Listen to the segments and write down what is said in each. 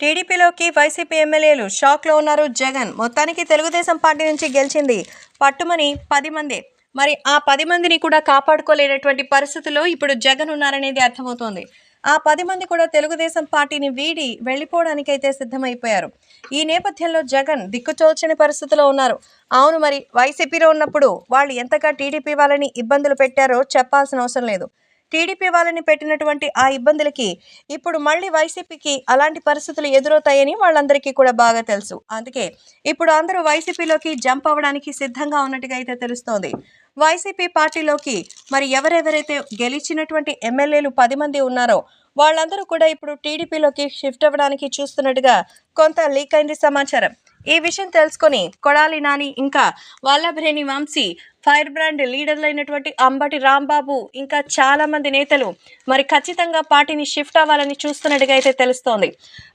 టీడీపీలోకి వైసీపీ ఎమ్మెల్యేలు షాక్లో ఉన్నారు జగన్. మొత్తానికి తెలుగుదేశం పార్టీ నుంచి గెలిచింది పట్టుమని పది మంది. మరి ఆ పది మందిని కూడా కాపాడుకోలేనటువంటి పరిస్థితుల్లో ఇప్పుడు జగన్ ఉన్నారనేది అర్థమవుతోంది. ఆ పది మంది కూడా తెలుగుదేశం పార్టీని వీడి వెళ్ళిపోవడానికైతే సిద్ధమైపోయారు. ఈ నేపథ్యంలో జగన్ దిక్కుచోల్చని పరిస్థితిలో ఉన్నారు. అవును మరి వైసీపీలో ఉన్నప్పుడు వాళ్ళు ఎంతగా టీడీపీ వాళ్ళని ఇబ్బందులు పెట్టారో చెప్పాల్సిన అవసరం లేదు. టీడీపీ వాళ్ళని పెట్టినటువంటి ఆ ఇబ్బందులకి ఇప్పుడు మళ్ళీ వైసీపీకి అలాంటి పరిస్థితులు ఎదురవుతాయని వాళ్ళందరికీ కూడా బాగా తెలుసు. అందుకే ఇప్పుడు అందరూ వైసీపీలోకి జంప్ అవ్వడానికి సిద్ధంగా ఉన్నట్టుగా అయితే తెలుస్తోంది. వైసీపీ పార్టీలోకి మరి ఎవరెవరైతే గెలిచినటువంటి ఎమ్మెల్యేలు పది మంది ఉన్నారో వాళ్ళందరూ కూడా ఇప్పుడు టీడీపీలోకి షిఫ్ట్ అవ్వడానికి చూస్తున్నట్టుగా కొంత లీక్ అయింది సమాచారం. ఈ విషయం తెలుసుకొని కొడాలి నాని ఇంకా వల్లభరేణి వంశీ ఫైర్ బ్రాండ్ లీడర్లు అయినటువంటి అంబటి రాంబాబు ఇంకా చాలా మంది నేతలు మరి ఖచ్చితంగా పార్టీని షిఫ్ట్ అవ్వాలని చూస్తున్నట్టుగా అయితే తెలుస్తోంది.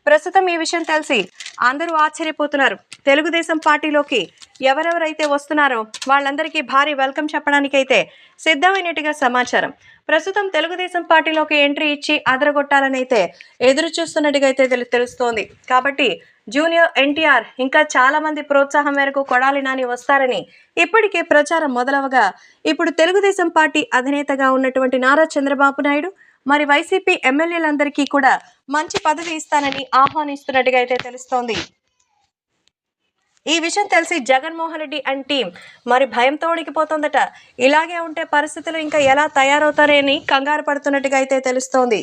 ప్రస్తుతం ఈ విషయం తెలిసి అందరూ ఆశ్చర్యపోతున్నారు. తెలుగుదేశం పార్టీలోకి ఎవరెవరైతే వస్తున్నారో వాళ్ళందరికీ భారీ వెల్కమ్ చెప్పడానికైతే సిద్ధమైనట్టుగా సమాచారం. ప్రస్తుతం తెలుగుదేశం పార్టీలోకి ఎంట్రీ ఇచ్చి అదరగొట్టాలనైతే ఎదురు చూస్తున్నట్టుగా అయితే తెలుస్తోంది. కాబట్టి జూనియర్ ఎన్టీఆర్ ఇంకా చాలా మంది ప్రోత్సాహం మేరకు కొడాలి నాని వస్తారని ఇప్పటికే ప్రచారం మొదలవగా ఇప్పుడు తెలుగుదేశం పార్టీ అధినేతగా ఉన్నటువంటి నారా చంద్రబాబు నాయుడు మరి వైసీపీ ఎమ్మెల్యేలందరికీ కూడా మంచి పదవి ఇస్తానని ఆహ్వానిస్తున్నట్టుగా అయితే తెలుస్తోంది. ఈ విషయం తెలిసి జగన్మోహన్ రెడ్డి అండ్ టీం మరి భయంతో ఉడికిపోతుందట ఇలాగే ఉంటే పరిస్థితులు ఇంకా ఎలా తయారవుతారని కంగారు పడుతున్నట్టుగా అయితే తెలుస్తోంది.